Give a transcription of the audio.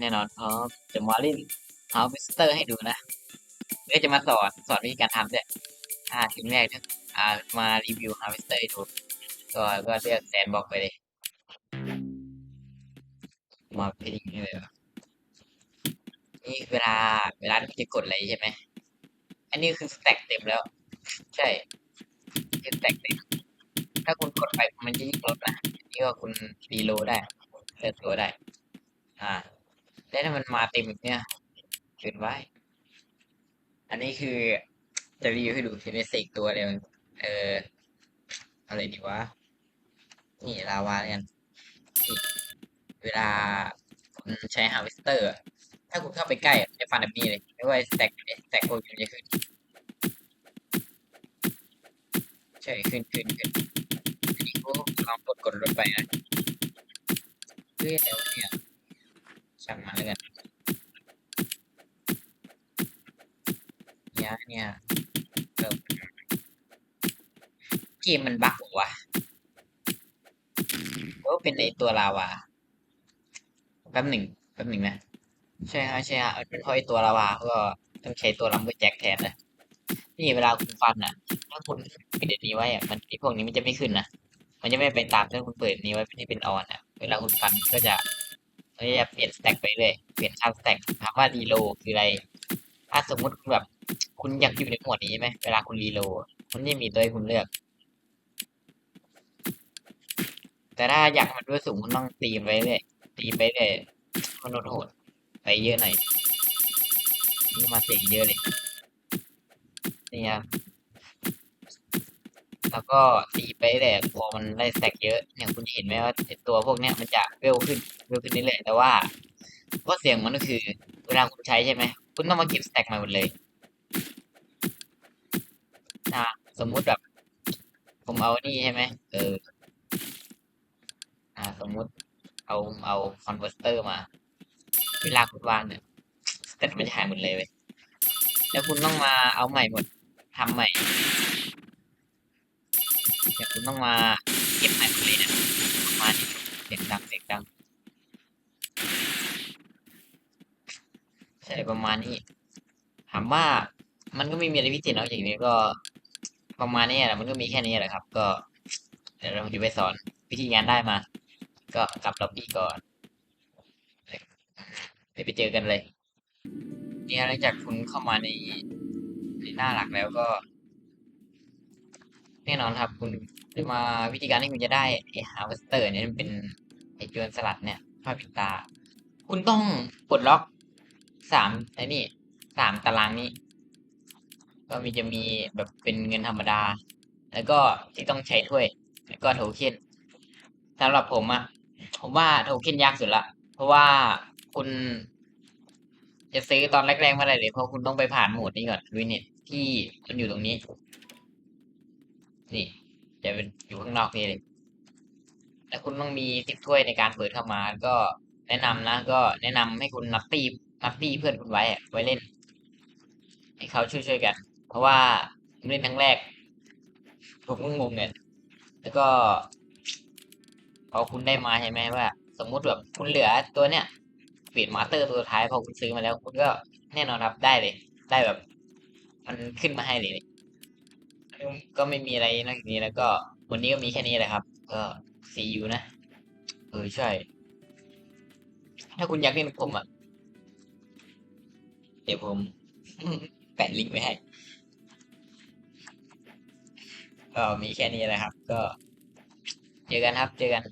แน่นอนเพราจะมาเล่น Harvester ให้ดูนะก็จะมาสอนสอนวิธีการทำด้วยอ่าทีแรกอ่ามารีวิว Harvester ให้ดูก็ก็เลือกแซนบอกไปเลย มาเพลงนี่เลยนี่เวลาเวลาที่คุณจะกดอะไรใช่ไหม อันนี้คือสแต็กเต็มแล้ว ใช่คือสแต็กเต็มถ้าคุณกดไปมันจะยิ่งลดนะนี่ก็คุณรีโลได้เลือกตัวได้ อ่า แล้วถ้ามันมาเต็มแบบเนี้ยเกินไว้ อันนี้คือจะรีวิวให้ดูเห็นในเสกตัวเลยวเอออะไรดีวะ นี่ลาวาเนี่ยนี่เวลาคุณใช้ฮาร์เวสเตอร์ ถ้าคุณเข้าไปใกล้อะจะฟันแบบนี้เลยไม่ว่าสแต็กสแต็กโคยูจะขึ้นใช่ขึ้นขึ้นขึ้นอันนี้กูลองกดกดรถไปนะเฮ้ยแล้วเนี่ยช่างมันแล้วกันเนี่ ยเนี่ยเกมมันบั๊กวะก็เป็นไอตัวลาวาแป๊บหนึ่งแป๊บหนึ่งนะใช่ฮะใช่ฮะเป็นเพราะไอตัวลาวาก็ต้องใช้ตัวลัมเบอร์แจ็คแทนนะนี่เวลาคุณฟันอะ ถ้าคุณปิดนี้ไว้อะมันไอพวกนี้มันจะไม่ขึ้นนะมันจะไม่ไปตามถ้าคุณเปิดนี้ไว้ที่เป็นออนอะ เวลาคุณฟันก็จะก็จะเปลี่ยนสแต็กไปเลยเปลี่ยนค่าสแต็กถามว่ารีโลคืออะไร ถ้าสมมุติคุณแบบ คุณอยากอยู่ในหมวดนี้ไหมเวลาคุณรีโหลดมันจะมีตัวให้คุณเลือก แต่ถ้าอยากมันด้วยสูงคุณต้องตีไปเลยตีไปเลยมันโหดไปเยอะหน่อยนี่มาเสียเยอะเลยนี่ครับแล้วก็ตีไปแต่พอมันได้แตกเยอะเนี่ยคุณเห็นไหมว่าตัวพวกเนี้ยมันจะเวลขึ้นเวลขึ้นเรื่อยๆแต่ว่าข้อเสียงมันก็คือเวลาคุณใช้ใช่ไหมคุณต้องมาเก็บสแต็กมาหมดเลย อ่าสมมุติแบบ ผมเอานี่ใช่ไหมเออ อ่า สมมุติเอาเอาคอนเวอร์เตอร์มา เวลาคุณวางเนี่ยสแต็กมันจะหายหมดเลยเว้ยแล้วคุณต้องมาเอาใหม่หมดทำใหม่เดี๋ยวคุณต้องมาเก็บใหม่หมดเลยนะประมาณนี้เสียงดังเสียงดังใช่ประมาณนี้ถามว่ามันก็ไม่มีอะไรพิเศษนอกจากนี้ก็ ประมาณนี้แหละมันก็มีแค่นี้แหละครับ ก็เดี๋ยวเราจะไปสอนวิธีงานได้มา ก็กลับล็อบบี้ก่อนเดี๋ยวไปเจอกันเลยนี่หลังจากคุณเข้ามาในในหน้าหลักแล้วก็ แน่นอนครับ คุณมาวิธีการที่คุณจะได้ไอ้ฮาวสเตอร์เนี่ยมันเป็นไอ้จวนสลัดเนี่ยผ้าปิดตา คุณต้องปลดล็อกสามไอ้นี่สามตารางนี้ ก็มีจะมีแบบเป็นเงินธรรมดา แล้วก็ที่ต้องใช้ถ้วย แล้วก็โทเค็นสำหรับผมอะผมว่าโทเค็นยากสุดละ เพราะว่าคุณจะซื้อตอนแรกๆไม่ได้เลยเพราะคุณต้องไปผ่านโหมดนี้ก่อนดูเนี่ยที่มันอยู่ตรงนี้ นี่ จะเป็นอยู่ข้างนอกนี่เลยแล้วคุณต้องมีสิบถ้วยในการเปิดเข้ามา ก็แนะนำนะก็แนะนำให้คุณนับตีนับตีเพื่อนคุณไว้ไว้เล่น ให้เขาช่วยๆกัน ราะว่าผมเล่นครั้งแรก ผมก็งงเนี่ยแล้วก็พอคุณได้มาใช่ไหมว่า สมมุติแบบคุณเหลือตัวเนี้ยเปลี่ยนมาสเตอร์ตัวท้ายพอคุณซื้อมาแล้ว คุณก็แน่นอนครับได้เลย ได้แบบ มันขึ้นมาให้เลย ก็ไม่มีอะไรนอกจากนี้แล้วก็ วันนี้ก็มีแค่นี้แหละครับ ก็ซียูนะเออใช่ ถ้าคุณอยากเล่นผมอะ เดี๋ยวผม แปะลิงก์ไว้ให้ ก็มีแค่นี้แหละครับ ก็ เจอกันครับ เจอกัน